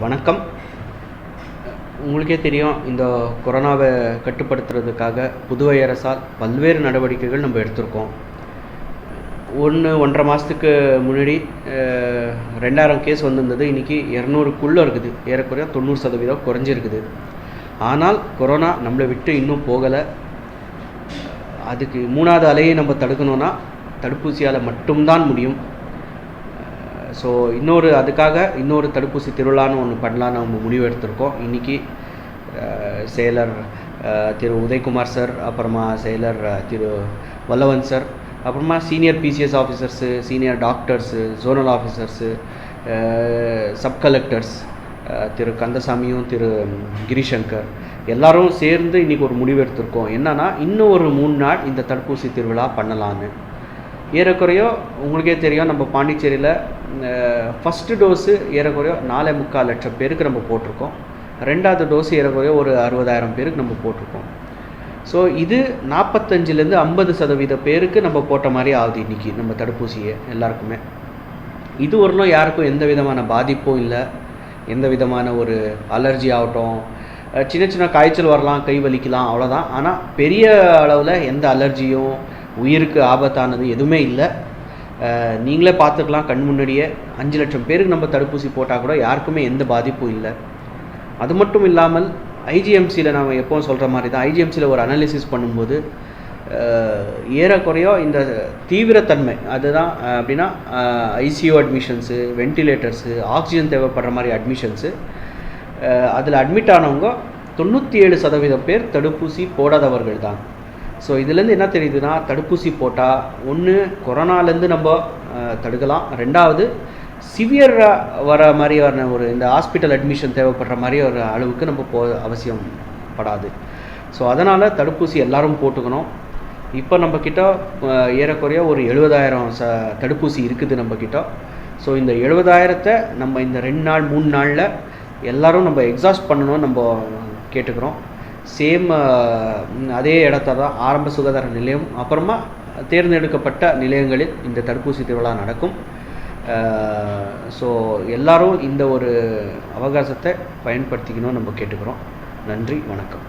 வணக்கம். உங்களுக்கே தெரியும் இந்த கொரோனாவை கட்டுப்படுத்துறதுக்காக புதுவை அரசால் பல்வேறு நடவடிக்கைகள் நம்ம எடுத்திருக்கோம். ஒன்று ஒன்றரை மாதத்துக்கு முன்னாடி ரெண்டாயிரம் கேஸ் வந்திருந்தது. இன்றைக்கி இரநூறுக்குள்ளே இருக்குது. ஏறக்குறைய தொண்ணூறு சதவீதம் குறைஞ்சிருக்குது. ஆனால் கொரோனா நம்மளை விட்டு இன்னும் போகலை. அதுக்கு மூணாவது அலையை நம்ம தடுக்கணும்னா தடுப்பூசியால் மட்டும்தான் முடியும். ஸோ இன்னொரு அதுக்காக இன்னொரு தடுப்பூசி திருவிழான்னு ஒன்று பண்ணலான்னு நம்ம முடிவு எடுத்திருக்கோம். இன்றைக்கி செயலர் திரு உதயகுமார் சார் அப்புறமா செயலர் திரு வல்லவன் சார் அப்புறமா senior PCS officers senior doctors zonal officers sub collectors திரு கந்தசாமியும் திரு கிரிசங்கர் எல்லாரும் சேர்ந்து இன்றைக்கி ஒரு முடிவு எடுத்திருக்கோம். என்னன்னா இன்னும் ஒரு மூணு நாள் இந்த தடுப்பூசி திருவிழா பண்ணலான்னு ஏறக்குறையோ உங்களுக்கே தெரியும் நம்ம பாண்டிச்சேரியில் ஃபஸ்ட்டு டோஸு ஏறக்குறையோ நாலே முக்கால் லட்சம் பேருக்கு நம்ம போட்டிருக்கோம். ரெண்டாவது டோஸ் ஏறக்குறையோ ஒரு அறுபதாயிரம் பேருக்கு நம்ம போட்டிருக்கோம். ஸோ இது நாற்பத்தஞ்சிலேருந்து ஐம்பது சதவீத பேருக்கு நம்ம போட்ட மாதிரி ஆகுது இன்றைக்கி நம்ம தடுப்பூசியை எல்லாருக்குமே. இது வரலும் யாருக்கும் எந்த விதமான பாதிப்பும் இல்லை. எந்த விதமான ஒரு அலர்ஜி ஆகட்டும் சின்ன சின்ன காய்ச்சல் வரலாம் கை வலிக்கலாம் அவ்வளோதான் ஆனால் பெரிய அளவில் எந்த அலர்ஜியும் உயிருக்கு ஆபத்தானது எதுவுமே இல்லை. நீங்களே பார்த்துக்கலாம் கண் முன்னாடியே. அஞ்சு லட்சம் பேருக்கு நம்ம தடுப்பூசி போட்டால் கூட யாருக்குமே எந்த பாதிப்பும் இல்லை. அது மட்டும் இல்லாமல் ஐஜிஎம்சியில் நம்ம எப்போவும் சொல்கிற மாதிரி தான் ஐஜிஎம்சியில் ஒரு அனாலிசிஸ் பண்ணும்போது ஏறக்குறையோ இந்த தீவிரத்தன்மை அதுதான் அப்படின்னா ஐசியூ அட்மிஷன்ஸு வென்டிலேட்டர்ஸு ஆக்சிஜன் தேவைப்படுற மாதிரி அட்மிஷன்ஸு அதில் அட்மிட் ஆனவங்க தொண்ணூற்றி ஏழு சதவீதம் பேர் தடுப்பூசி போடாதவர்கள் தான் ஸோ இதுலேருந்து என்ன தெரியுதுன்னா தடுப்பூசி போட்டால் ஒன்று கொரோனாலேருந்து நம்ம தடுக்கலாம். ரெண்டாவது சிவியராக வர மாதிரியான ஒரு இந்த ஹாஸ்பிட்டல் அட்மிஷன் தேவைப்படுற மாதிரி ஒரு அளவுக்கு நம்ம போ அவசியம் படாது. ஸோ அதனால் தடுப்பூசி எல்லாரும் போட்டுக்கணும். இப்போ நம்மக்கிட்ட ஏறக்குறைய ஒரு எழுபதாயிரம் ச தடுப்பூசி இருக்குது நம்மக்கிட்ட ஸோ இந்த எழுபதாயிரத்தை நம்ம இந்த ரெண்டு நாள் மூணு நாளில் எல்லோரும் நம்ம எக்ஸாஸ்ட் பண்ணணும்னு நம்ம கேட்டுக்கிறோம். சேம் uh, அதே இடத்த தான் ஆரம்ப சுகாதார நிலையம் அப்புறமா தேர்ந்தெடுக்கப்பட்ட நிலையங்களில் இந்த தடுப்பூசி திருவிழா நடக்கும். Uh, ஸோ எல்லாரும் இந்த ஒரு அவகாசத்தை பயன்படுத்திக்கணும்னு நம்ம கேட்டுக்கிறோம். நன்றி வணக்கம்.